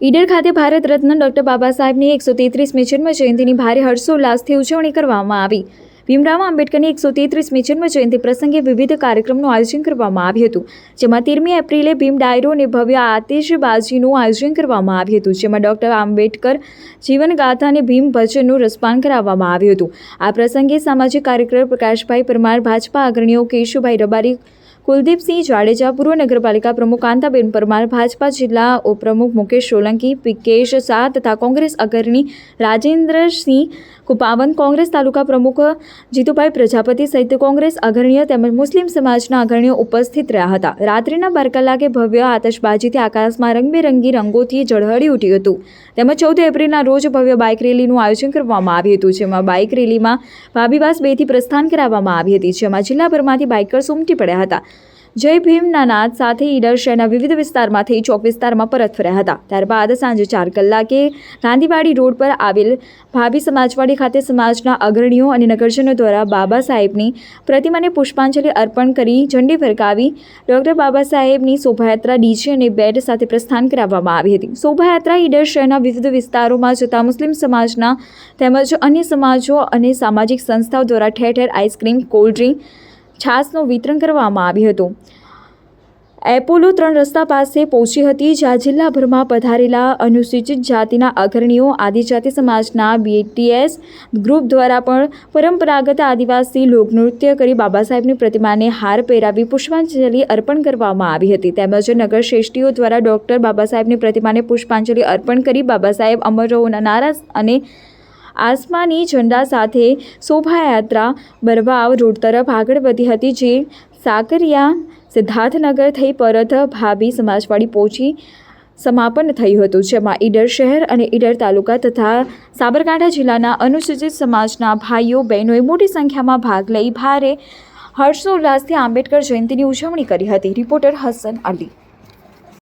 ઈડર ખાતે ભારત રત્ન ડોક્ટર બાબા સાહેબની એકસો તેત્રીસમી જન્મ જયંતિની ભારે હર્ષોલ્લાસથી ઉજવણી કરવામાં આવી. ભીમરાવ આંબેડકરની એકસો તેત્રીસમી જન્મ જયંતિ પ્રસંગે વિવિધ કાર્યક્રમનું આયોજન કરવામાં આવ્યું હતું. જેમાં તેરમી એપ્રિલે ભીમ ડાયરો અને ભવ્ય આતિશબાજીનું આયોજન કરવામાં આવ્યું હતું, જેમાં ડોક્ટર આંબેડકર જીવનગાથા અને ભીમ ભજનનું રસપાન કરાવવામાં આવ્યું હતું. આ પ્રસંગે સામાજિક કાર્યકર પ્રકાશભાઈ પરમાર, ભાજપા અગ્રણીઓ કેશુભાઈ રબારી કુલદીપસિંહ જાડેજા પૂર્વ નગરપાલિકા પ્રમુખ કાંતાબેન પરમાર, ભાજપા જિલ્લા ઉપપ્રમુખ મુકેશ સોલંકી, પિકેશ શાહ તથા કોંગ્રેસ અગ્રણી રાજેન્દ્રસિંહ કુપાવન કોંગ્રેસ તાલુકા પ્રમુખ જીતુભાઈ પ્રજાપતિ સહિત કોંગ્રેસ અગ્રણીઓ તેમજ મુસ્લિમ સમાજના અગ્રણીઓ ઉપસ્થિત રહ્યા હતા. રાત્રિના બાર કલાકે ભવ્ય આતશબાજીથી આકાશમાં રંગબેરંગી રંગોથી ઝળહળી ઉઠ્યું હતું. તેમજ ચૌદ એપ્રિલના રોજ ભવ્ય બાઇક રેલીનું આયોજન કરવામાં આવ્યું હતું, જેમાં બાઇક રેલીમાં ભાભીવાસ બેથી પ્રસ્થાન કરાવવામાં આવી હતી, જેમાં જિલ્લાભરમાંથી બાઇકર્સ ઉમટી પડ્યા હતા. જય ભીમના નાદ સાથે ઈડર શહેરના વિવિધ વિસ્તારમાંથી ચોક વિસ્તારમાં પરત ફર્યા હતા. ત્યારબાદ સાંજે ચાર કલાકે ગાંધીવાડી રોડ પર આવેલ ભાભી સમાજવાડી ખાતે સમાજના અગ્રણીઓ અને નગરજનો દ્વારા બાબા સાહેબની પ્રતિમાને પુષ્પાંજલિ અર્પણ કરી ઝંડી ફરકાવી ડૉક્ટર બાબા સાહેબની શોભાયાત્રા ડીજે અને બેડ સાથે પ્રસ્થાન કરાવવામાં આવી હતી. શોભાયાત્રા ઈડર શહેરના વિવિધ વિસ્તારોમાં જતા મુસ્લિમ સમાજના તેમજ અન્ય સમાજો અને સામાજિક સંસ્થાઓ દ્વારા ઠેર ઠેર આઈસ્ક્રીમ કોલ્ડ ડ્રિંક છાસનું વિતરણ કરવામાં આવ્યું હતું. એપોલો ત્રણ રસ્તા પાસે પહોંચી હતી, જ્યાં જિલ્લાભરમાં પધારેલા અનુસૂચિત જાતિના અગ્રણીઓ, આદિજાતિ સમાજના બીટીએસ ગ્રુપ દ્વારા પણ પરંપરાગત આદિવાસી લોકનૃત્ય કરી બાબા સાહેબની પ્રતિમાને હાર પહેરાવી પુષ્પાંજલિ અર્પણ કરવામાં આવી હતી. તેમજ નગર શ્રેષ્ઠીઓ દ્વારા ડૉક્ટર બાબા સાહેબની પ્રતિમાને પુષ્પાંજલિ અર્પણ કરી બાબા સાહેબ અમર નારા અને આસમાની ઝંડા સાથે શોભાયાત્રા બરવાવ રોડ તરફ આગળ વધી હતી, જે સાકરિયા સિદ્ધાર્થનગર થઈ પરત ભાભી સમાજવાડી પહોંચી સમાપન થયું હતું, જેમાં ઈડર શહેર અને ઈડર તાલુકા તથા સાબરકાંઠા જિલ્લાના અનુસૂચિત સમાજના ભાઈઓ, બહેનોએ મોટી સંખ્યામાં ભાગ લઈ ભારે હર્ષોલ્લાસથી આંબેડકર જયંતિની ઉજવણી કરી હતી. રિપોર્ટર હસન અલી.